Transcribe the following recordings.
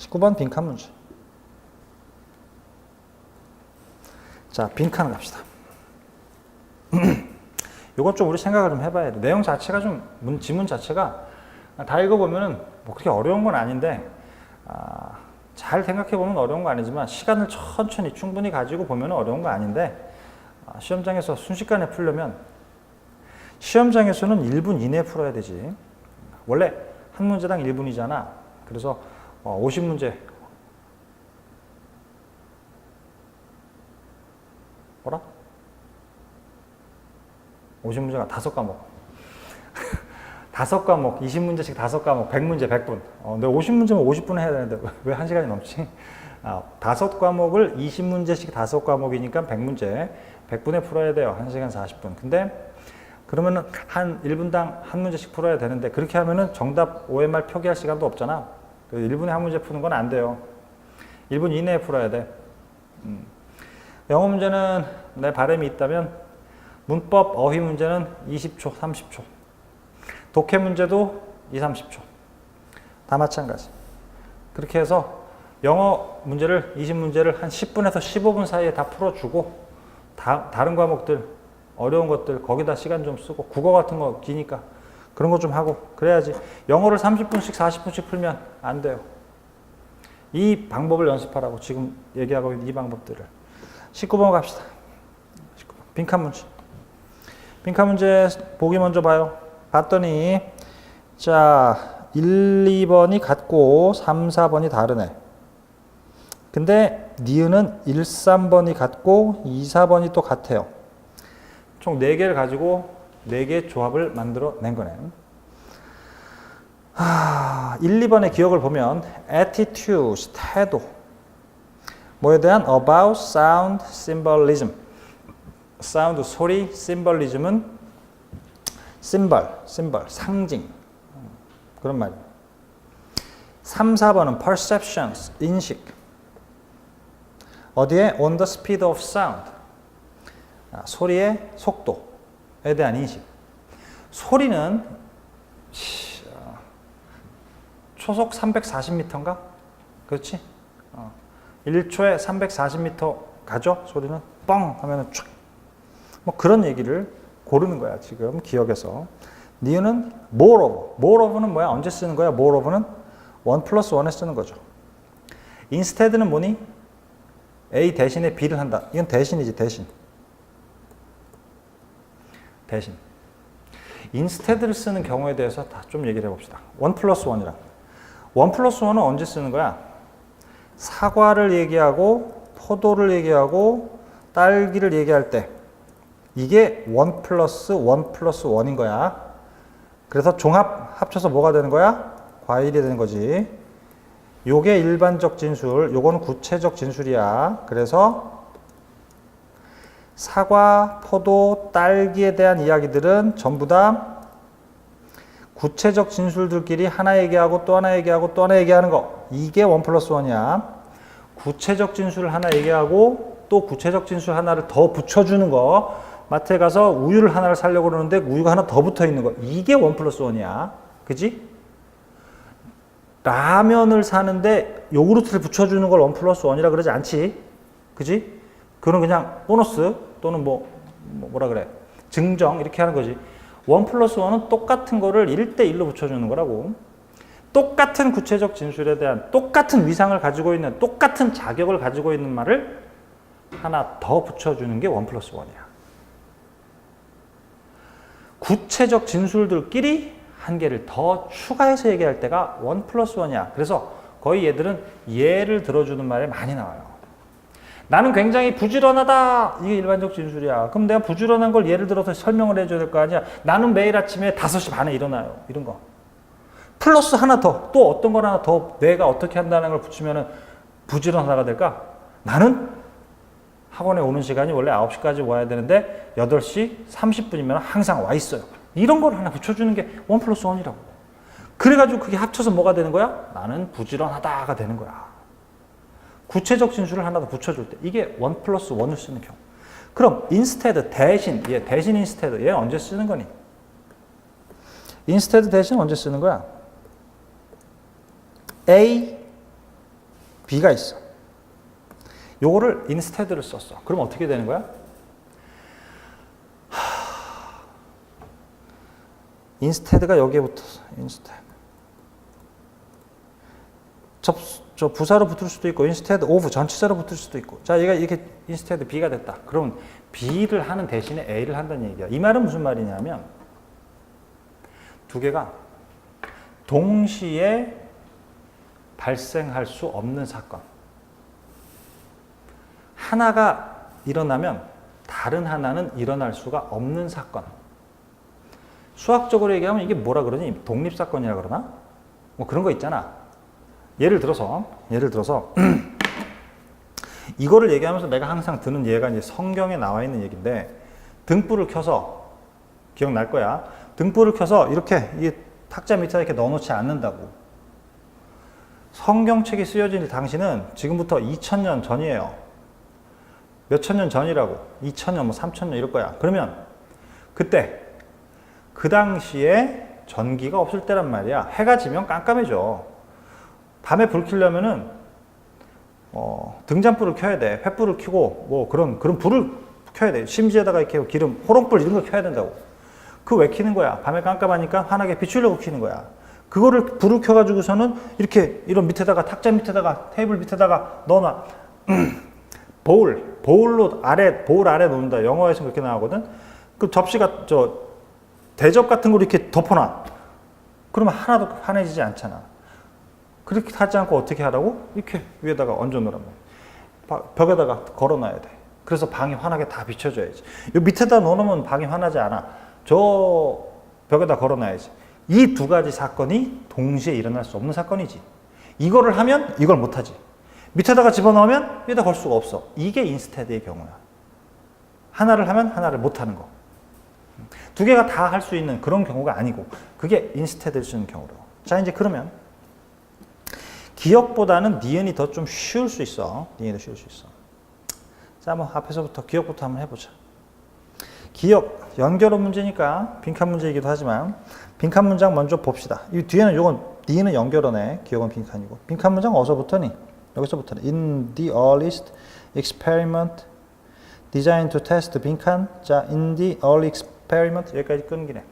19번 빈칸 문제. 자, 빈칸을 갑시다. 이건 좀 우리 생각을 좀 해봐야 돼. 내용 자체가 좀, 문, 지문 자체가 다 읽어보면은 뭐 그렇게 어려운 건 아닌데, 아, 잘 생각해보면 어려운 거 아니지만, 시간을 천천히 충분히 가지고 보면 어려운 거 아닌데, 아, 시험장에서 순식간에 풀려면, 시험장에서는 1분 이내에 풀어야 되지. 원래 한 문제당 1분이잖아. 그래서 어, 50문제. 뭐라? 50문제가 다섯 과목. 다섯 과목, 20문제씩 다섯 과목, 100문제, 100분. 어, 근데 50문제면 50분 해야 되는데 왜한 시간이 넘지? 아, 다섯 과목을 20문제씩 다섯 과목이니까 100문제, 100분에 풀어야 돼요. 1시간 40분. 근데 그러면은 한 1분당 한 문제씩 풀어야 되는데 그렇게 하면은 정답 OMR 표기할 시간도 없잖아. 1분에 한 문제 푸는 건 안 돼요. 1분 이내에 풀어야 돼. 음. 영어 문제는 내 바람이 있다면 문법 어휘 문제는 20초, 30초. 독해 문제도 2, 30초. 다 마찬가지. 그렇게 해서 영어 문제를 20문제를 한 10분에서 15분 사이에 다 풀어주고 다, 다른 과목들 어려운 것들 거기다 시간 좀 쓰고 국어 같은 거 기니까 그런 거 좀 하고 그래야지 영어를 30분씩 40분씩 풀면 안 돼요. 이 방법을 연습하라고 지금 얘기하고 있는 이 방법들을 19번 갑시다. 19번. 빈칸 문제. 빈칸 문제 보기 먼저 봐요. 봤더니 자 1, 2번이 같고 3, 4번이 다르네. 근데 니은은 1, 3번이 같고 2, 4번이 또 같아요. 총 4개를 가지고 4개의 조합을 만들어 낸 거네. 하, 1, 2번의 기억을 보면 attitude, 태도 뭐에 대한 about, sound, symbolism sound, 소리, symbolism은 symbol, symbol, 상징 그런 말이에요. 3, 4번은 perceptions, 인식 어디에? on the speed of sound 아, 소리의 속도에 대한 인식. 소리는 시, 어, 초속 340m인가? 그렇지? 어, 1초에 340m 가죠? 소리는 뻥 하면은 촥. 뭐 그런 얘기를 고르는 거야, 지금 기억에서. 니은은 more of. more of는 뭐야? 언제 쓰는 거야? more of는 1 플러스 1에 쓰는 거죠. instead는 뭐니? A 대신에 B를 한다. 이건 대신이지, 대신. 대신 인스테드를 쓰는 경우에 대해서 다 좀 얘기를 해봅시다. 원 플러스 원이랑 원 플러스 원은 언제 쓰는 거야? 사과를 얘기하고 포도를 얘기하고 딸기를 얘기할 때 이게 원 플러스 원 플러스 원인 거야. 그래서 종합 합쳐서 뭐가 되는 거야? 과일이 되는 거지. 요게 일반적 진술, 요거는 구체적 진술이야. 그래서 사과, 포도, 딸기에 대한 이야기들은 전부 다 구체적 진술들끼리 하나 얘기하고 또 하나 얘기하고 또 하나 얘기하는 거. 이게 원 플러스 원이야. 구체적 진술을 하나 얘기하고 또 구체적 진술 하나를 더 붙여주는 거. 마트에 가서 우유를 하나를 사려고 그러는데 우유가 하나 더 붙어 있는 거. 이게 원 플러스 원이야. 그지? 라면을 사는데 요구르트를 붙여주는 걸 원 플러스 원이라 그러지 않지. 그지? 그건 그냥 보너스 또는 뭐, 뭐 뭐라 그래? 증정 이렇게 하는 거지. 원 플러스 원은 똑같은 거를 1대1로 붙여주는 거라고. 똑같은 구체적 진술에 대한 똑같은 위상을 가지고 있는 똑같은 자격을 가지고 있는 말을 하나 더 붙여주는 게원 플러스 원이야. 구체적 진술들끼리 한 개를 더 추가해서 얘기할 때가 원 플러스 원이야. 그래서 거의 얘들은 예를 들어주는 말에 많이 나와요 나는 굉장히 부지런하다. 이게 일반적 진술이야. 그럼 내가 부지런한 걸 예를 들어서 설명을 해줘야 될 거 아니야. 나는 매일 아침에 5시 반에 일어나요. 이런 거. 플러스 하나 더. 또 어떤 걸 하나 더 내가 어떻게 한다는 걸 붙이면 부지런하다가 될까? 나는 학원에 오는 시간이 원래 9시까지 와야 되는데 8시 30분이면 항상 와 있어요. 이런 걸 하나 붙여주는 게 원 플러스 원이라고. 그래가지고 그게 합쳐서 뭐가 되는 거야? 나는 부지런하다가 되는 거야. 구체적 진술을 하나 더 붙여줄 때 이게 원 플러스 원을 쓰는 경우 그럼 instead 대신 얘 대신 instead 얘 언제 쓰는 거니? instead 대신 언제 쓰는 거야? A B가 있어. 요거를 instead를 썼어. 그럼 어떻게 되는 거야? instead가 여기에 붙었어. instead. 접, 저 부사로 붙을 수도 있고 instead of 전치사로 붙을 수도 있고. 자, 얘가 이렇게 instead B가 됐다. 그러면 B를 하는 대신에 A를 한다는 얘기야. 이 말은 무슨 말이냐면 두 개가 동시에 발생할 수 없는 사건. 하나가 일어나면 다른 하나는 일어날 수가 없는 사건. 수학적으로 얘기하면 이게 뭐라 그러니? 독립사건이라 그러나? 뭐 그런 거 있잖아. 예를 들어서, 예를 들어서, 이거를 얘기하면서 내가 항상 드는 예가 이제 성경에 나와 있는 얘기인데, 등불을 켜서, 기억날 거야. 등불을 켜서 이렇게 이 탁자 밑에 이렇게 넣어놓지 않는다고. 성경책이 쓰여진 당시는 지금부터 2000년 전이에요. 몇천 년 전이라고. 2000년, 뭐 3000년 이럴 거야. 그러면 그때 그 당시에 전기가 없을 때란 말이야. 해가 지면 깜깜해져. 밤에 불 켜려면은 어, 등잔불을 켜야 돼. 횃불을 켜고 뭐 그런 그런 불을 켜야 돼. 심지에다가 이렇게 기름 호롱불 이런 거 켜야 된다고. 그 왜 켜는 거야? 밤에 깜깜하니까 환하게 비추려고 켜는 거야. 그거를 불을 켜가지고서는 이렇게 이런 밑에다가 탁자 밑에다가 테이블 밑에다가 넣어놔. 보울, 보울로 아래 보울 아래 놓는다. 영어에서 그렇게 나오거든. 그 접시가 저 대접 같은 걸 이렇게 덮어놔. 그러면 하나도 환해지지 않잖아. 그렇게 하지 않고 어떻게 하라고? 이렇게 위에다가 얹어 놓으란 말이야. 벽에다가 걸어 놔야 돼. 그래서 방이 환하게 다 비춰줘야지. 이 밑에다 넣어놓으면 방이 환하지 않아. 저 벽에다 걸어 놔야지. 이 두 가지 사건이 동시에 일어날 수 없는 사건이지. 이거를 하면 이걸 못하지. 밑에다가 집어넣으면 위에다 걸 수가 없어. 이게 인스테드의 경우야. 하나를 하면 하나를 못하는 거. 두 개가 다 할 수 있는 그런 경우가 아니고 그게 인스테드를 쓰는 경우로. 자 이제 그러면 기억보다는 니은이 더 좀 쉬울 수 있어. 니은이 더 쉬울 수 있어. 자, 뭐 앞에서부터 기억부터 한번 해보자. 기억 연결어 문제니까 빈칸 문제이기도 하지만 빈칸 문장 먼저 봅시다. 이 뒤에는 요건 니은은 연결어네. 기억은 빈칸이고. 빈칸 문장 어디서부터니? 여기서부터는 in the earliest experiment designed to test 빈칸. 자, in the early experiment 여기까지 끊기네.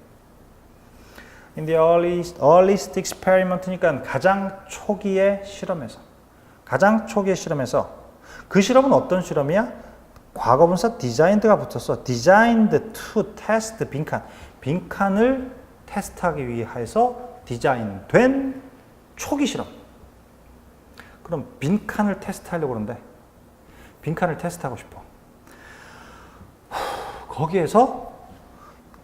In the earliest, earliest experiment니까 가장 초기의 실험에서 가장 초기의 실험에서 그 실험은 어떤 실험이야? 과거분사 designed가 붙었어. designed to test 빈칸. 빈칸을 테스트하기 위해서 디자인된 초기 실험. 그럼 빈칸을 테스트하려고 그러는데 빈칸을 테스트하고 싶어. 거기에서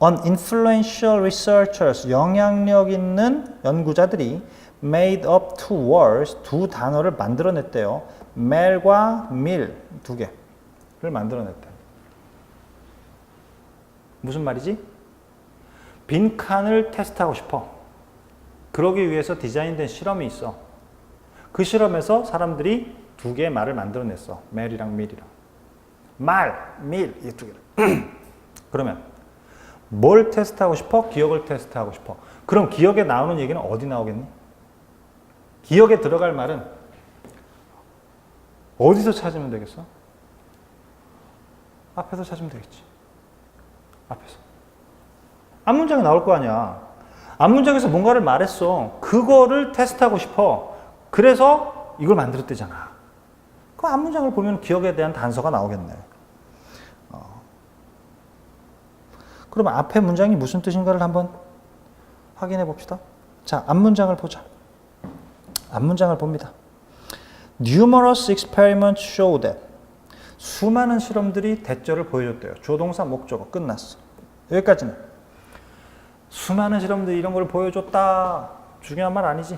uninfluential researchers 영향력 있는 연구자들이 made up two words 두 단어를 만들어냈대요. 멜과 밀두 개를 만들어냈대. 무슨 말이지? 빈칸을 테스트하고 싶어. 그러기 위해서 디자인된 실험이 있어. 그 실험에서 사람들이 두 개의 말을 만들어냈어. 멜이랑 밀이랑. 말, 밀, 이두 개를. 그러면 뭘 테스트하고 싶어? 기억을 테스트하고 싶어. 그럼 기억에 나오는 얘기는 어디 나오겠니? 기억에 들어갈 말은 어디서 찾으면 되겠어? 앞에서 찾으면 되겠지. 앞에서. 앞 문장에 나올 거 아니야. 앞 문장에서 뭔가를 말했어. 그거를 테스트하고 싶어. 그래서 이걸 만들었대잖아. 그 앞 문장을 보면 기억에 대한 단서가 나오겠네. 어. 그러면 앞에 문장이 무슨 뜻인가를 한번 확인해 봅시다. 자, 앞 문장을 보자. 앞 문장을 봅니다. Numerous experiments show that 수많은 실험들이 대절을 보여줬대요. 조동사 목적어 끝났어. 여기까지는. 수많은 실험들이 이런 걸 보여줬다. 중요한 말 아니지.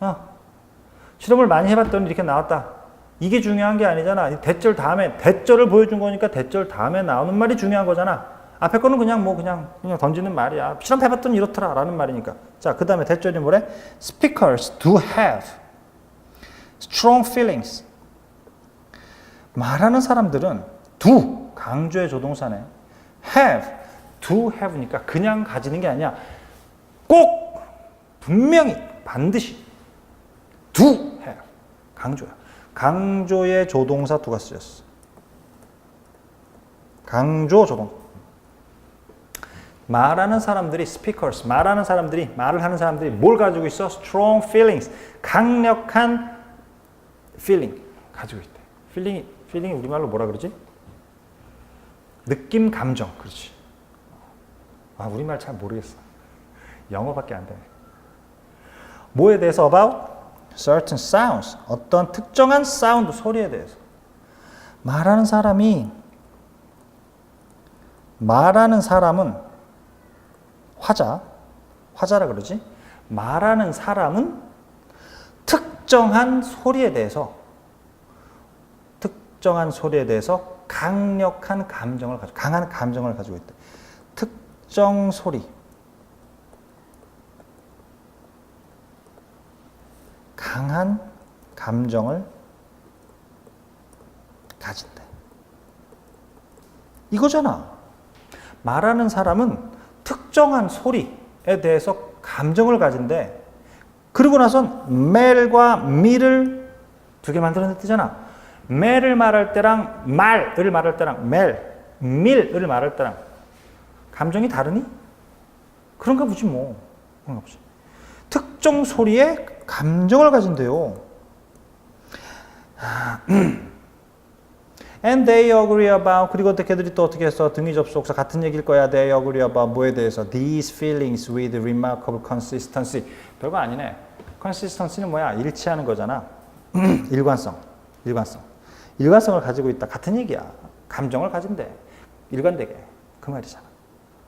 어. 실험을 많이 해봤더니 이렇게 나왔다. 이게 중요한 게 아니잖아. 대절 다음에, 대절을 보여준 거니까 대절 다음에 나오는 말이 중요한 거잖아. 앞에 거는 그냥 뭐 그냥, 그냥 던지는 말이야. 실험 해봤더니 이렇더라. 라는 말이니까. 자, 그 다음에 대절이 뭐래? Speakers do have strong feelings. 말하는 사람들은 do 강조의 조동사네. have do have니까 그냥 가지는 게 아니야. 꼭 분명히 반드시 do have 강조야. 강조의 조동사 두가 쓰였어. 강조 조동. 말하는 사람들이 speakers, 말하는 사람들이 말을 하는 사람들이 뭘 가지고 있어? strong feelings, 강력한 feeling 가지고 있대. feeling이 feeling이 우리말로 뭐라 그러지? 느낌, 감정, 그렇지. 아 우리말 잘 모르겠어. 영어밖에 안 되네. 뭐에 대해서 about certain sounds 어떤 특정한 사운드 소리에 대해서 말하는 사람이 말하는 사람은 화자 화자라 그러지 말하는 사람은 특정한 소리에 대해서 특정한 소리에 대해서 강력한 감정을 가지고 강한 감정을 가지고 있다. 특정 소리 강한 감정을 가진다. 이거잖아. 말하는 사람은 특정한 소리에 대해서 감정을 가진대. 그리고 나선 멜과 밀을 두개 만들어냈잖아. 멜을 말할 때랑 말을 말할 때랑 멜, 밀을 말할 때랑 감정이 다르니? 그런가 보지 뭐. 그런가 보지. 특정 소리에 감정을 가진대요. And they agree about 그리고 걔들이 또 어떻게 했어? 등위 접속사 같은 얘기일 거야. They agree about 뭐에 대해서? These feelings with remarkable consistency. 별거 아니네. consistency는 뭐야? 일치하는 거잖아. 일관성. 일관성. 일관성을 가지고 있다. 같은 얘기야. 감정을 가진대. 일관되게. 그 말이잖아.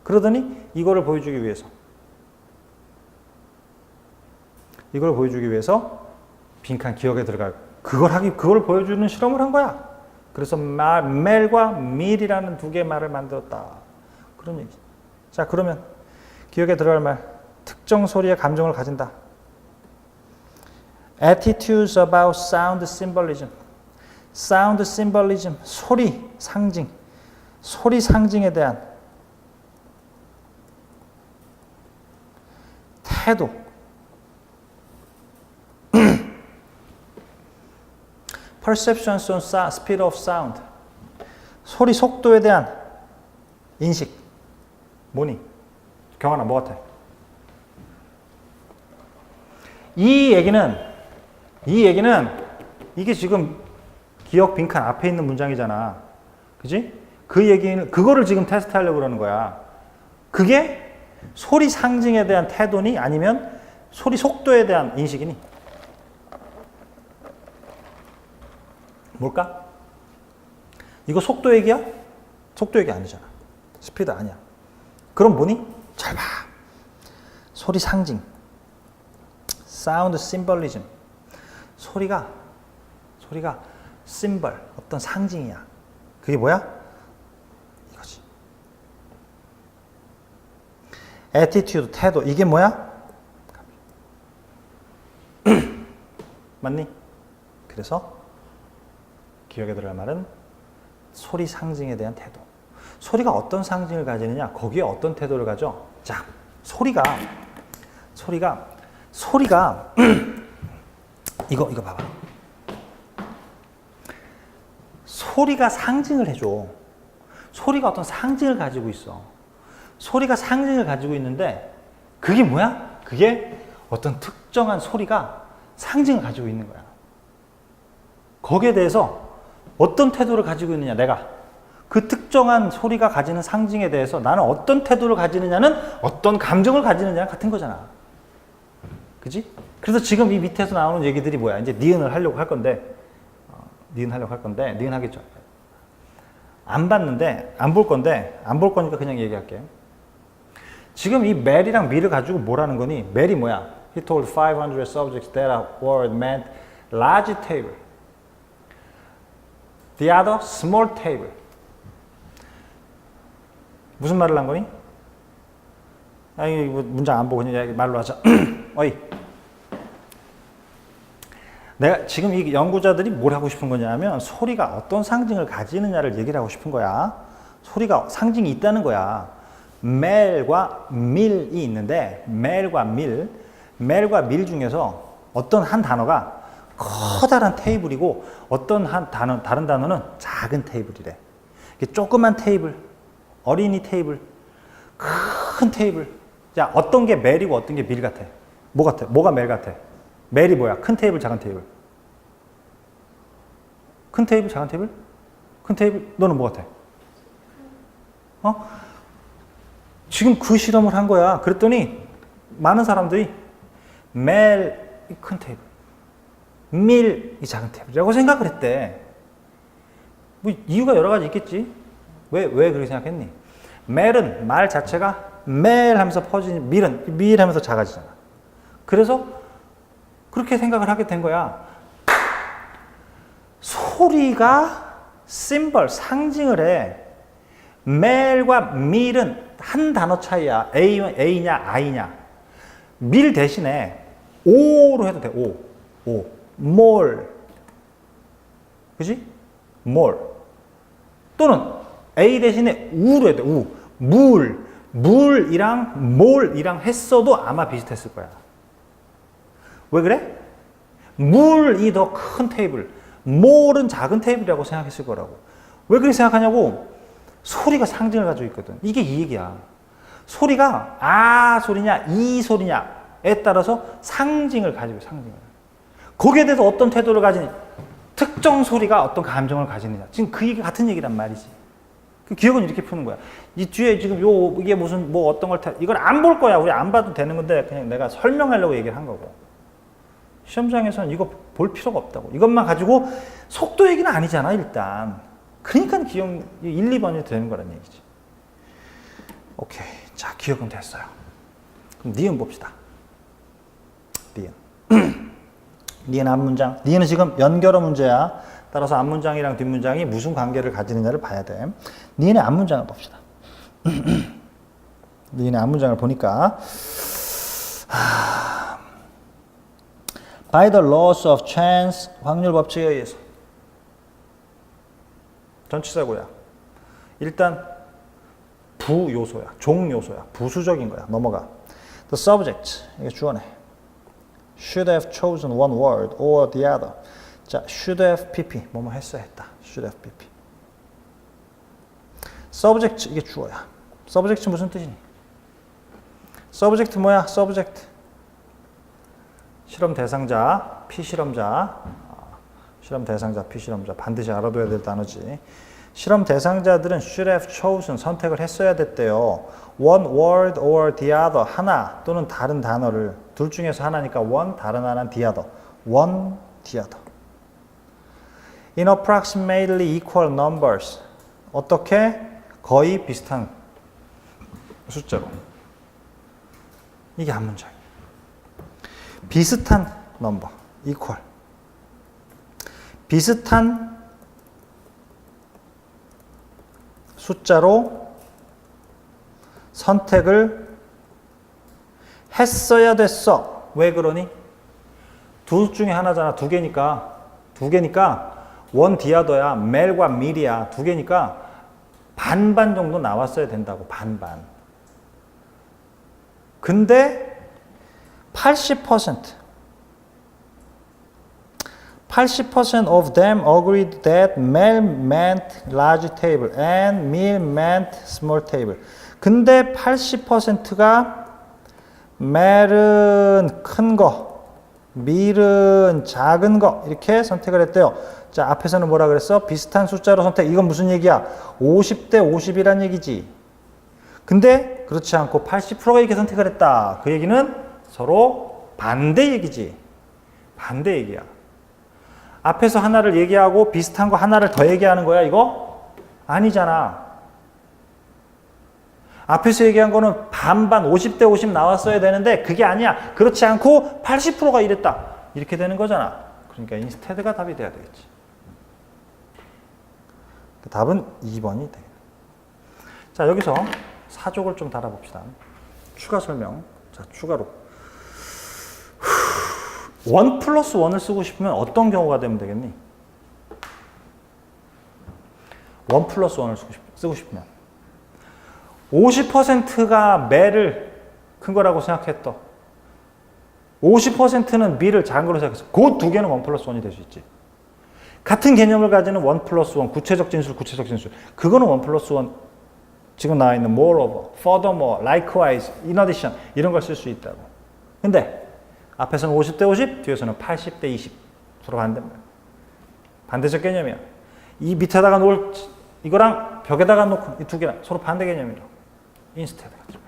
그러더니 이거를 보여주기 위해서 이걸 보여주기 위해서 빈칸 기억에 들어갈 그걸 하기 그걸 보여주는 실험을 한 거야. 그래서 말, 멜과 밀이라는 두 개의 말을 만들었다. 그런 얘기. 자 그러면 기억에 들어갈 말 특정 소리의 감정을 가진다. Attitudes about sound symbolism. Sound symbolism 소리 상징 소리 상징에 대한 태도 perceptions on speed of sound. 소리 속도에 대한 인식. 뭐니? 경환아, 뭐 같아? 이 얘기는, 이 얘기는, 이게 지금 기억 빈칸 앞에 있는 문장이잖아. 그지? 그 얘기는, 그거를 지금 테스트 하려고 그러는 거야. 그게 소리 상징에 대한 태도니 아니면 소리 속도에 대한 인식이니? 뭘까? 이거 속도 얘기야? 속도 얘기 아니잖아. 스피드 아니야. 그럼 뭐니? 잘 봐. 소리 상징. 사운드 심벌리즘. 소리가 소리가 심벌 어떤 상징이야. 그게 뭐야? 이거지. 에티튜드 태도 이게 뭐야? 맞니? 그래서 기억에 들어갈 말은 소리 상징에 대한 태도. 소리가 어떤 상징을 가지느냐? 거기에 어떤 태도를 가져? 자, 소리가 소리가 소리가 이거 이거 봐봐. 소리가 상징을 해줘. 소리가 어떤 상징을 가지고 있어. 소리가 상징을 가지고 있는데 그게 뭐야? 그게 어떤 특정한 소리가 상징을 가지고 있는 거야. 거기에 대해서 어떤 태도를 가지고 있느냐, 내가. 그 특정한 소리가 가지는 상징에 대해서 나는 어떤 태도를 가지느냐는 어떤 감정을 가지느냐 같은 거잖아. 그지? 그래서 지금 이 밑에서 나오는 얘기들이 뭐야? 이제 니은을 하려고 할 건데, 어, 니은 하려고 할 건데, 니은 하겠죠. 안 봤는데, 안 볼 건데, 안 볼 거니까 그냥 얘기할게요. 지금 이 멜이랑 미를 가지고 뭐라는 거니? 멜이 뭐야? He told 500 subjects that were meant large table. The other small table. 무슨 말을 한 거니? 아니 이거 문장 안 보고 그냥 말로 하자. 어이. 내가 지금 이 연구자들이 뭘 하고 싶은 거냐면 소리가 어떤 상징을 가지느냐를 얘기를 하고 싶은 거야. 소리가 상징이 있다는 거야. 멜과 밀이 있는데 멜과 밀, 멜과 밀 중에서 어떤 한 단어가 커다란 테이블이고 어떤 한 단어, 다른 단어는 작은 테이블이래. 조그만 테이블, 어린이 테이블, 큰 테이블. 자, 어떤 게 멜이고 어떤 게 밀 같아? 뭐 같아? 뭐가 멜 같아? 멜이 뭐야? 큰 테이블, 작은 테이블. 큰 테이블, 작은 테이블? 큰 테이블? 너는 뭐 같아? 어? 지금 그 실험을 한 거야. 그랬더니 많은 사람들이 멜이 큰 테이블, 밀 이 작은 테이블이라고 생각을 했대. 뭐 이유가 여러 가지 있겠지. 왜, 왜 그렇게 생각했니? 멜은 말 자체가 멜 하면서 퍼지니 밀은 밀 하면서 작아지잖아. 그래서 그렇게 생각을 하게 된 거야. 소리가 심벌, 상징을 해. 멜과 밀은 한 단어 차이야. A, A냐, I냐. 밀 대신에 O로 해도 돼. O. O. more. 그지? more. 또는 A 대신에 우로 해도 돼. 우. 물. 물이랑 몰이랑 했어도 아마 비슷했을 거야. 왜 그래? 물이 더 큰 테이블, 몰은 작은 테이블이라고 생각했을 거라고. 왜 그렇게 생각하냐고? 소리가 상징을 가지고 있거든. 이게 이 얘기야. 소리가 아 소리냐, 이 소리냐에 따라서 상징을 가지고 상징을. 거기에 대해서 어떤 태도를 가지니 특정 소리가 어떤 감정을 가지느냐. 지금 그 얘기 같은 얘기란 말이지. 그 기억은 이렇게 푸는 거야. 이 뒤에 지금 요 이게 무슨 뭐 어떤 걸 타, 이걸 안 볼 거야. 우리 안 봐도 되는 건데 그냥 내가 설명하려고 얘기를 한 거고. 시험장에서는 이거 볼 필요가 없다고. 이것만 가지고 속도 얘기는 아니잖아, 일단. 그러니까 기억 1, 2번이 되는 거란 얘기지. 오케이. 자, 기억은 됐어요. 그럼 니은 봅시다. 니은. 니은 앞문장. 니은은 지금 연결어 문제야. 따라서 앞문장이랑 뒷문장이 무슨 관계를 가지느냐를 봐야 돼. 니은의 앞문장을 봅시다. 니은의 앞문장을 보니까 하... by the laws of chance 확률 법칙에 의해서 전치사고야. 일단 부 요소야. 종 요소야. 부수적인 거야. 넘어가. The subject 이게 주어네. Should have chosen one word or the other. 자, should have pp 뭐뭐 했어야 했다. should have pp. subject 이게 주어야. subject 무슨 뜻이니? subject 뭐야? subject 실험 대상자, 피실험자, 아, 실험 대상자, 피실험자 반드시 알아둬야 될 단어지. 실험 대상자들은 should have chosen 선택을 했어야 됐대요. one word or the other 하나 또는 다른 단어를 둘 중에서 하나니까 one 다른 하나는 the other. one the other. in approximately equal numbers 어떻게 거의 비슷한 숫자로 이게 한 문장. 비슷한 넘버 equal 비슷한 숫자로 선택을 했어야 됐어. 왜 그러니? 둘 중에 하나잖아. 두 개니까. 두 개니까 원 디아더야. 멜과 밀이야. 두 개니까 반반 정도 나왔어야 된다고. 반반. 근데 80% 80% of them agreed that Mel meant large table and Mill meant small table. 근데 80%가 Mel은 큰 거, Mill은 작은 거 이렇게 선택을 했대요. 자, 앞에서는 뭐라 그랬어? 비슷한 숫자로 선택. 이건 무슨 얘기야? 50대 50이란 얘기지. 근데 그렇지 않고 80%가 이렇게 선택을 했다. 그 얘기는 서로 반대 얘기지. 반대 얘기야. 앞에서 하나를 얘기하고 비슷한 거 하나를 더 얘기하는 거야, 이거? 아니잖아. 앞에서 얘기한 거는 반반 50대 50 나왔어야 되는데 그게 아니야. 그렇지 않고 80%가 이랬다. 이렇게 되는 거잖아. 그러니까 인스테드가 답이 돼야 되겠지. 그 답은 2번이 되겠네. 자, 여기서 사족을 좀 달아봅시다. 추가 설명. 자, 추가로. 원 플러스 원을 쓰고 싶으면 어떤 경우가 되면 되겠니? 원 플러스 원을 쓰고, 싶, 쓰고 싶으면 50%가 매를 큰 거라고 생각했던 50%는 미를 작은 걸로 생각해서 그두 개는 원 플러스 원이 될 수 있지. 같은 개념을 가지는 원 플러스 원, 구체적 진술, 구체적 진술. 그거는 원 플러스 원. 지금 나와 있는 moreover, furthermore, likewise, in addition 이런 걸 쓸 수 있다고. 근데 앞에서는 50대 50, 뒤에서는 80대 20. 서로 반대입니다. 반대적 개념이야. 이 밑에다가 놓을 이거랑 벽에다가 놓고 이 두 개랑 서로 반대 개념이라. Instead 가지고.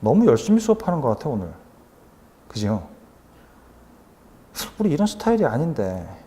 너무 열심히 수업하는 것 같아 오늘. 그죠? 우리 이런 스타일이 아닌데